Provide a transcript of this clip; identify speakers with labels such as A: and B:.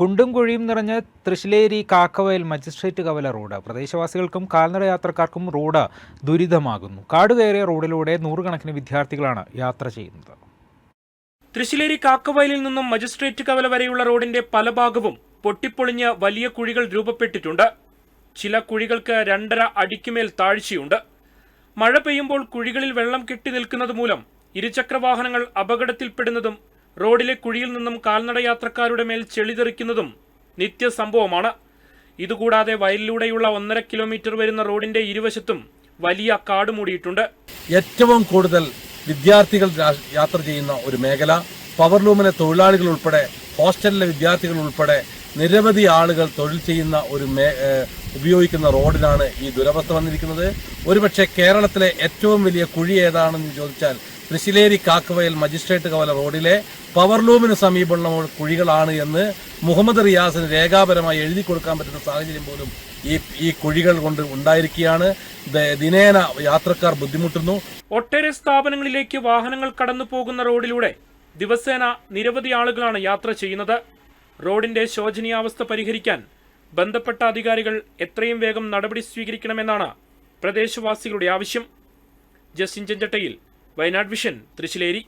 A: കുണ്ടും കുഴിയും നിറഞ്ഞ തൃശ്ശിലേരി കാക്കവയൽ മജിസ്ട്രേറ്റ് കവല റോഡ്. പ്രദേശവാസികൾക്കും കാൽനട യാത്രക്കാർക്കും റോഡ് ദുരിതമാകുന്നു. കാട് കയറിയ റോഡിലൂടെ നൂറുകണക്കിന് വിദ്യാർത്ഥികളാണ് യാത്ര ചെയ്യുന്നത്.
B: തൃശ്ശിലേരി കാക്കവയലിൽ നിന്നും മജിസ്ട്രേറ്റ് കവല വരെയുള്ള റോഡിന്റെ പല ഭാഗവും പൊട്ടിപ്പൊളിഞ്ഞ് വലിയ കുഴികൾ രൂപപ്പെട്ടിട്ടുണ്ട്. ചില കുഴികൾക്ക് രണ്ടര അടിക്കുമേൽ താഴ്ചയുണ്ട്. മഴ പെയ്യുമ്പോൾ കുഴികളിൽ വെള്ളം കെട്ടി നിൽക്കുന്നത് മൂലം ഇരുചക്രവാഹനങ്ങൾ അപകടത്തിൽപ്പെടുന്നതും റോഡിലെ കുഴിയിൽ നിന്നും കാൽനട യാത്രക്കാരുടെ മേൽ ചെളിതെറിക്കുന്നതും നിത്യസംഭവമാണ്. ഇതുകൂടാതെ വയലിലൂടെയുള്ള ഒന്നര കിലോമീറ്റർ വരുന്ന റോഡിന്റെ ഇരുവശത്തും വലിയ കാട് മൂടിയിട്ടുണ്ട്.
C: ഏറ്റവും കൂടുതൽ വിദ്യാർത്ഥികൾ യാത്ര ചെയ്യുന്ന ഒരു മേഖല. പവർലൂമിലെ തൊഴിലാളികൾ ഉൾപ്പെടെ ഹോസ്റ്റലിലെ വിദ്യാർത്ഥികൾ ഉൾപ്പെടെ നിരവധി ആളുകൾ തൊഴിൽ ചെയ്യുന്ന ഒരു മേ ഉപയോഗിക്കുന്ന റോഡിലാണ് ഈ ദുരവസ്ഥ വന്നിരിക്കുന്നത്. ഒരുപക്ഷെ കേരളത്തിലെ ഏറ്റവും വലിയ കുഴി ഏതാണെന്ന് ചോദിച്ചാൽ തൃശ്ശിലേരി കാക്കവയൽ മജിസ്ട്രേറ്റ് കവല റോഡിലെ പവർ പവർലൂമിന് സമീപമുള്ള കുഴികളാണ് എന്ന് മുഹമ്മദ് റിയാസിന് രേഖാപരമായി എഴുതി കൊടുക്കാൻ പറ്റുന്ന സാഹചര്യം പോലും ഈ ഈ കുഴികൾ കൊണ്ട് ഉണ്ടായിരിക്കുകയാണ്. ദിനേന യാത്രക്കാർ ബുദ്ധിമുട്ടുന്നു.
B: ഒട്ടേറെ സ്ഥാപനങ്ങളിലേക്ക് വാഹനങ്ങൾ കടന്നു പോകുന്ന റോഡിലൂടെ ദിവസേന നിരവധി ആളുകളാണ് യാത്ര ചെയ്യുന്നത്. റോഡിന്റെ ശോചനീയാവസ്ഥ പരിഹരിക്കാൻ ബന്ധപ്പെട്ട അധികാരികൾ എത്രയും വേഗം നടപടി സ്വീകരിക്കണമെന്നാണ് പ്രദേശവാസികളുടെ ആവശ്യം. ജസ്റ്റിൻ ചെഞ്ചട്ടയിൽ വയനാട് വിഷൻ തൃശ്ശിലേരി